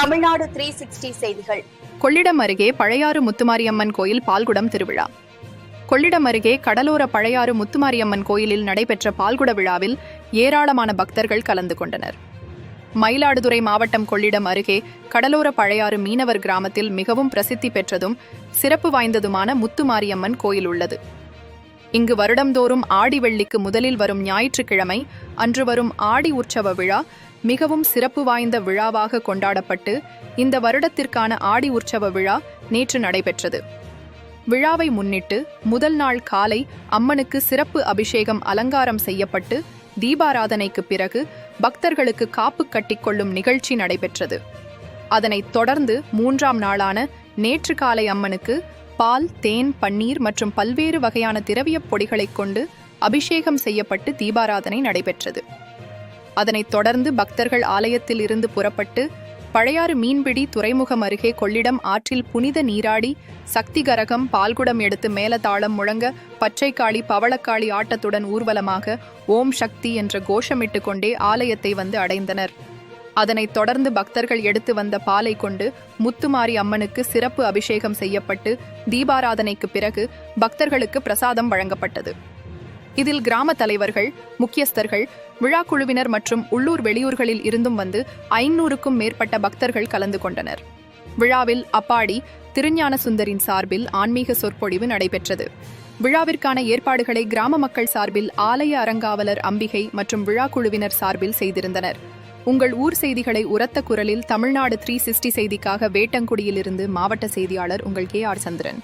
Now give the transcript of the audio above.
Tamil Nadu three sixty செய்திகள். கொள்ளிடம் அருகே பழையாறு முத்துமாரியம்மன் கோயில் பால்குடம் திருவிழா. கொள்ளிடம் அருகே கடலோர பழையாறு முத்துமாரியம்மன் கோயிலில் நடைபெற்ற பால்குட விழாவில் ஏராளமான பக்தர்கள் கலந்து கொண்டனர். மயிலாடுதுறை மாவட்டம் கொள்ளிடம் அருகே கடலோர பழையாறு மீனவர் கிராமத்தில் மிகவும் பிரசித்தி பெற்றதும் சிறப்பு வாய்ந்ததுமான முத்துமாரியம்மன் கோயில் உள்ளது. இங்கு வருடம்தோறும் ஆடி வெள்ளிக்கு முதலில் வரும் ஞாயிற்றுக்கிழமை அன்று வரும் ஆடி உற்சவ விழா மிகவும் சிறப்பு வாய்ந்த விழாவாக கொண்டாடப்பட்டு இந்த வருடத்திற்கான ஆடி உற்சவ விழா நேற்று நடைபெற்றது. விழாவை முன்னிட்டு முதல் நாள் காலை அம்மனுக்கு சிறப்பு அபிஷேகம் அலங்காரம் செய்யப்பட்டு தீபாராதனைக்கு பிறகு பக்தர்களுக்கு காப்பு கட்டிக்கொள்ளும் நிகழ்ச்சி நடைபெற்றது. அதனைத் தொடர்ந்து மூன்றாம் நாளான நேற்று காலை அம்மனுக்கு பால் தேன் பன்னீர் மற்றும் பல்வேறு வகையான திரவியப் பொடிகளைக் கொண்டு அபிஷேகம் செய்யப்பட்டு தீபாராதனை நடைபெற்றது. அதனைத் தொடர்ந்து பக்தர்கள் ஆலயத்தில் இருந்து புறப்பட்டு பழையாறு மீன்பிடி துறைமுகம் அருகே கொள்ளிடம் ஆற்றில் புனித நீராடி சக்தி கரகம் பால்குடம் எடுத்து மேலதாளம் முழங்க பச்சைக்காளி பவளக்காளி ஆட்டத்துடன் ஊர்வலமாக ஓம் சக்தி என்ற கோஷமிட்டு கொண்டே ஆலயத்தை வந்து அடைந்தனர். அதனைத் தொடர்ந்து பக்தர்கள் எடுத்து வந்த பாலை கொண்டு முத்துமாரி அம்மனுக்கு சிறப்பு அபிஷேகம் செய்யப்பட்டு தீபாராதனைக்கு பிறகு பக்தர்களுக்கு பிரசாதம் வழங்கப்பட்டது. இதில் கிராம தலைவர்கள் முக்கியஸ்தர்கள் விழா குழுவினர் மற்றும் உள்ளூர் வெளியூர்களில் இருந்தும் வந்து ஐநூறுக்கும் மேற்பட்ட பக்தர்கள் கலந்து கொண்டனர். விழாவில் அப்பாடி திருஞான சுந்தரின் சார்பில் ஆன்மீக சொற்பொழிவு நடைபெற்றது. விழாவிற்கான ஏற்பாடுகளை கிராம மக்கள் சார்பில் ஆலய அறங்காவலர் அம்பிகை மற்றும் விழா குழுவினர் சார்பில் செய்திருந்தனர். உங்கள் ஊர் செய்திகளை உரத்த குரலில் தமிழ்நாடு த்ரீ சிக்ஸ்டி செய்திக்காக வேட்டங்குடியிலிருந்து மாவட்ட செய்தியாளர் உங்கள் கே ஆர் சந்திரன்.